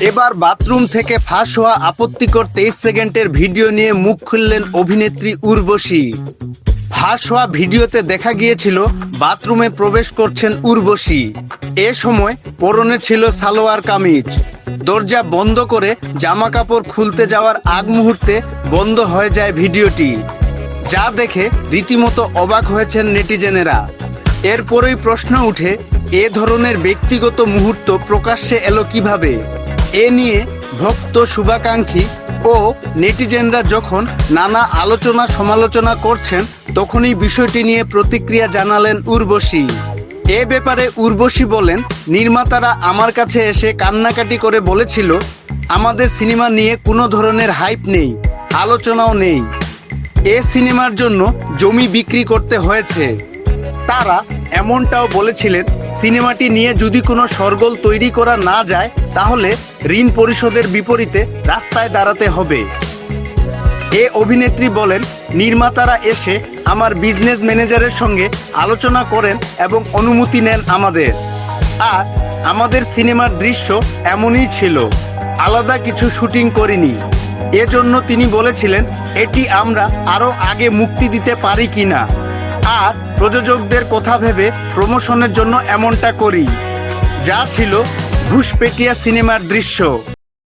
এবার বাথরুম থেকে ফাঁস হওয়া আপত্তিকর তেইশ সেকেন্ডের ভিডিও নিয়ে মুখ খুললেন অভিনেত্রী উর্বশী। ফাঁস হওয়া ভিডিওতে দেখা গিয়েছিল, বাথরুমে প্রবেশ করছেন উর্বশী। এ সময় পরনে ছিল সালোয়ার কামিজ। দরজা বন্ধ করে জামা কাপড় খুলতে যাওয়ার আগ মুহূর্তে বন্ধ হয়ে যায় ভিডিওটি। যা দেখে রীতিমতো অবাক হয়েছেন নেটিজেনেরা। এরপরেই প্রশ্ন উঠে, এ ধরনের ব্যক্তিগত মুহূর্ত প্রকাশ্যে এলো কীভাবে? এ নিয়ে ভক্ত শুভাকাঙ্ক্ষী ও নেটিজেনরা যখন নানা আলোচনা সমালোচনা করছেন, তখনই বিষয়টি নিয়ে প্রতিক্রিয়া জানালেন উর্বশী। এ ব্যাপারে উর্বশী বলেন, নির্মাতারা আমার কাছে এসে কান্নাকাটি করে বলেছিল, আমাদের সিনেমা নিয়ে কোনো ধরনের হাইপ নেই, আলোচনাও নেই। এ সিনেমার জন্য জমি বিক্রি করতে হয়েছে। তারা এমনটাও বলেছিলেন, সিনেমাটি নিয়ে যদি কোনো সরগোল তৈরি করা না যায়, তাহলে ঋণ পরিশোধের বিপরীতে রাস্তায় দাঁড়াতে হবে। এ অভিনেত্রী বলেন, নির্মাতারা এসে আমার বিজনেস ম্যানেজারের সঙ্গে আলোচনা করেন এবং অনুমতি নেন আমাদের। আর আমাদের সিনেমার দৃশ্য এমনই ছিল, আলাদা কিছু শুটিং করিনি। এজন্য তিনি বলেছিলেন, এটি আমরা আরও আগে মুক্তি দিতে পারি কিনা আর প্রযোজকদের কথা ভেবে প্রমোশনের জন্য এমনটা করি যা ছিল ঘুষপেটিয়া সিনেমার দৃশ্য।